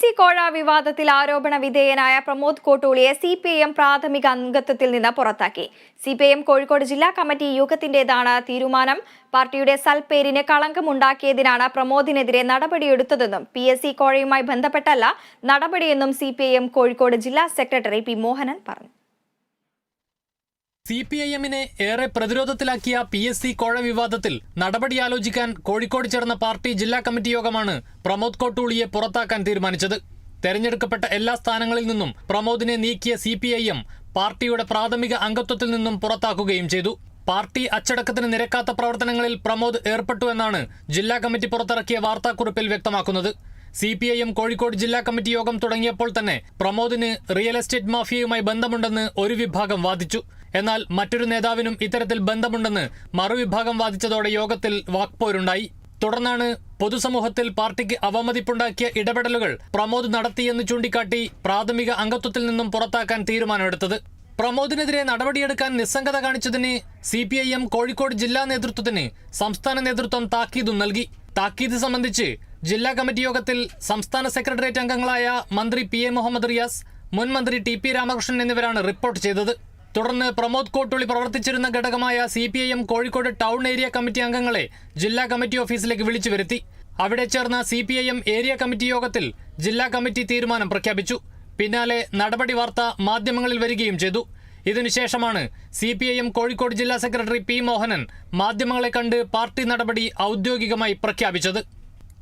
C കോഴ വിവാദത്തിൽ ആരോപണ വിധേയനായ പ്രമോദ് കോട്ടൂളിയെ സി പി ഐ എം പ്രാഥമിക അംഗത്വത്തിൽ നിന്ന് പുറത്താക്കി. C P I M Kozhikode ജില്ലാ കമ്മിറ്റി യോഗത്തിന്റേതാണ് തീരുമാനം. പാർട്ടിയുടെ സൽപ്പേരിന് കളങ്കമുണ്ടാക്കിയതിനാണ് പ്രമോദിനെതിരെ നടപടിയെടുത്തതെന്നും പി എസ് സി കോഴയുമായി ബന്ധപ്പെട്ടല്ല നടപടിയെന്നും C P I M Kozhikode ജില്ലാ സെക്രട്ടറി പി മോഹനൻ പറഞ്ഞു. സി പി ഐ എമ്മിനെ ഏറെ പ്രതിരോധത്തിലാക്കിയ പി എസ് സി കോഴ വിവാദത്തിൽ നടപടി ആലോചിക്കാൻ കോഴിക്കോട് ചേർന്ന പാർട്ടി ജില്ലാ കമ്മിറ്റി യോഗമാണ് പ്രമോദ് കോട്ടൂളിയെ പുറത്താക്കാൻ തീരുമാനിച്ചത്. തെരഞ്ഞെടുക്കപ്പെട്ട എല്ലാ സ്ഥാനങ്ങളിൽ നിന്നും പ്രമോദിനെ നീക്കിയ സി പി ഐ എം പാർട്ടിയുടെ പ്രാഥമിക അംഗത്വത്തിൽ നിന്നും പുറത്താക്കുകയും ചെയ്തു. പാർട്ടി അച്ചടക്കത്തിന് നിരക്കാത്ത പ്രവർത്തനങ്ങളിൽ പ്രമോദ് ഏർപ്പെട്ടു എന്നാണ് ജില്ലാ കമ്മിറ്റി പുറത്തിറക്കിയ വാർത്താക്കുറിപ്പിൽ വ്യക്തമാക്കുന്നത്. C P I M Kozhikode ജില്ലാ കമ്മിറ്റി യോഗം തുടങ്ങിയപ്പോൾ തന്നെ പ്രമോദിന് റിയൽ എസ്റ്റേറ്റ് മാഫിയയുമായി ബന്ധമുണ്ടെന്ന് ഒരു വിഭാഗം വാദിച്ചു. എന്നാൽ മറ്റൊരു നേതാവിനും ഇത്തരത്തിൽ ബന്ധമുണ്ടെന്ന് മറുവിഭാഗം വാദിച്ചതോടെ യോഗത്തിൽ വാക്പോരുണ്ടായി. തുടർന്നാണ് പൊതുസമൂഹത്തിൽ പാർട്ടിക്ക് അവമതിപ്പുണ്ടാക്കിയ ഇടപെടലുകൾ പ്രമോദ് നടത്തിയെന്ന് ചൂണ്ടിക്കാട്ടി പ്രാഥമിക അംഗത്വത്തിൽ നിന്നും പുറത്താക്കാൻ തീരുമാനമെടുത്തത്. പ്രമോദിനെതിരെ നടപടിയെടുക്കാൻ നിസ്സംഗത കാണിച്ചതിന് C P I M Kozhikode ജില്ലാ നേതൃത്വത്തിന് സംസ്ഥാന നേതൃത്വം താക്കീതും നൽകി. താക്കീത് സംബന്ധിച്ച് ജില്ലാ കമ്മിറ്റി യോഗത്തിൽ സംസ്ഥാന സെക്രട്ടേറിയറ്റ് അംഗങ്ങളായ മന്ത്രി പി എ മുഹമ്മദ് റിയാസ് മുൻ മന്ത്രി ടി പി രാമകൃഷ്ണൻ എന്നിവരാണ് റിപ്പോർട്ട് ചെയ്തത്. തുടർന്ന് പ്രമോദ് കോട്ടുളി പ്രവർത്തിച്ചിരുന്ന ഘടകമായ C P I M Kozhikode town area committee അംഗങ്ങളെ ജില്ലാ കമ്മിറ്റി ഓഫീസിലേക്ക് വിളിച്ചു വരുത്തി. അവിടെ ചേർന്ന C P I M area committee യോഗത്തിൽ ജില്ലാ കമ്മിറ്റി തീരുമാനം പ്രഖ്യാപിച്ചു. പിന്നാലെ നടപടി വാർത്ത മാധ്യമങ്ങളിൽ വരികയും ചെയ്തു. ഇതിനുശേഷമാണ് C P I M Kozhikode ജില്ലാ സെക്രട്ടറി പി മോഹനൻ മാധ്യമങ്ങളെ കണ്ട് പാർട്ടി നടപടി ഔദ്യോഗികമായി പ്രഖ്യാപിച്ചത്.